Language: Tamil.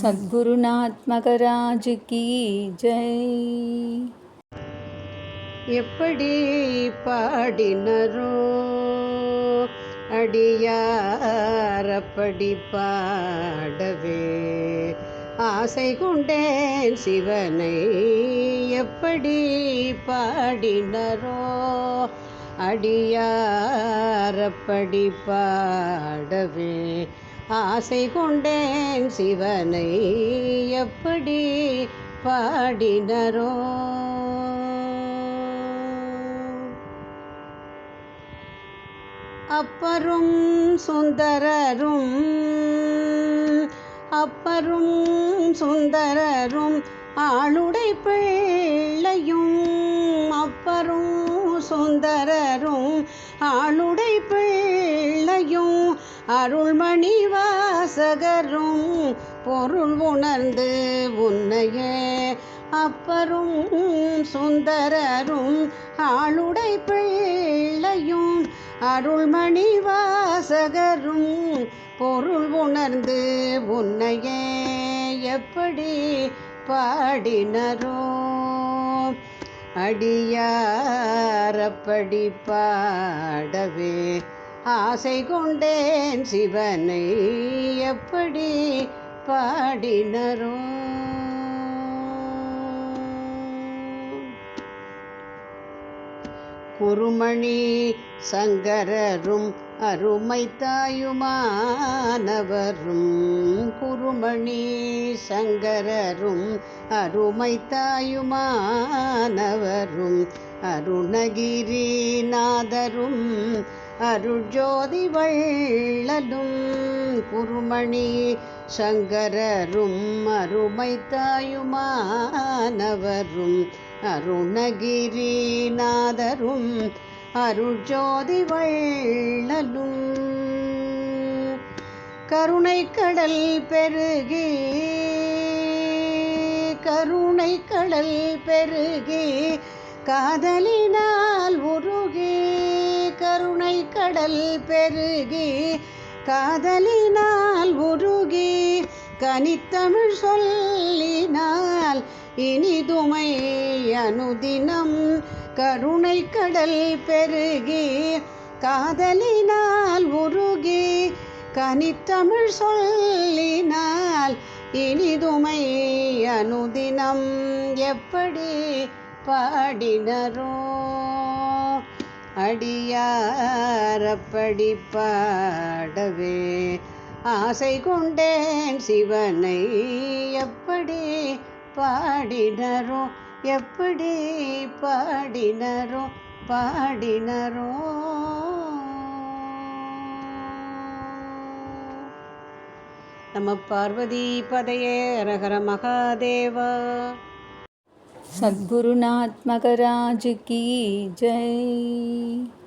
சத்குருநாத்மகராஜ் கீ ஜெய். எப்படி பாடினரோ அடியாரப்படி பாடவே. ஆசை கொண்டேன் சிவனை எப்படி பாடினரோ அடியாரப்படி பாடவே. ஆசை கொண்டேன் சிவனை எப்படி பாடினரோ. அப்பரும் சுந்தரரும் அப்பரும் சுந்தரரும் ஆளுடை பிள்ளையும் அப்பரும் சுந்தரரும் ஆளுடை பிள்ளையும் அருள்மணி வாசகரும் பொருள் உணர்ந்து உன்னையே அப்பரும் சுந்தரரும் ஆளுடை பிள்ளையும் அருள்மணி வாசகரும் பொருள் உணர்ந்து உன்னையே எப்படி பாடினரோ? அடியாரப்படி பாடவே ஆசை கொண்டேன் சிவனை எப்படி பாடினரும்? குருமணி சங்கரரும் அருமை தாயுமானவரும். குருமணி சங்கரரும் அருமை தாயுமானவரும். அருணகிரிநாதரும் அருஜோதி வள்ளலும் குருமணி சங்கரரும் அருமை தாயுமானவரும் அருணகிரிநாதரும் அருஜோதி வள்ளலும் கருணை கடல் பெருகி கருணை கடல் பெருகி காதலினால் உருகி கருணை கடல் பெருகி காதலினால் உருகி கனித்தமிழ் சொல்லினால் இனிதுமை அனுதினம். கருணை கடல் பெருகி காதலினால் உருகி கனித்தமிழ் சொல்லினால் இனிதுமை அனுதினம். எப்படி பாடினரோ? அடியாரப்படி பாடவே. ஆசை கொண்டேன் சிவனை எப்படி பாடினரோ எப்படி பாடினரோ பாடினரோ. நம்ம பார்வதி பதையே ரகர மகாதேவா. சத்குருநாத் மகராஜ் கி ஜெய்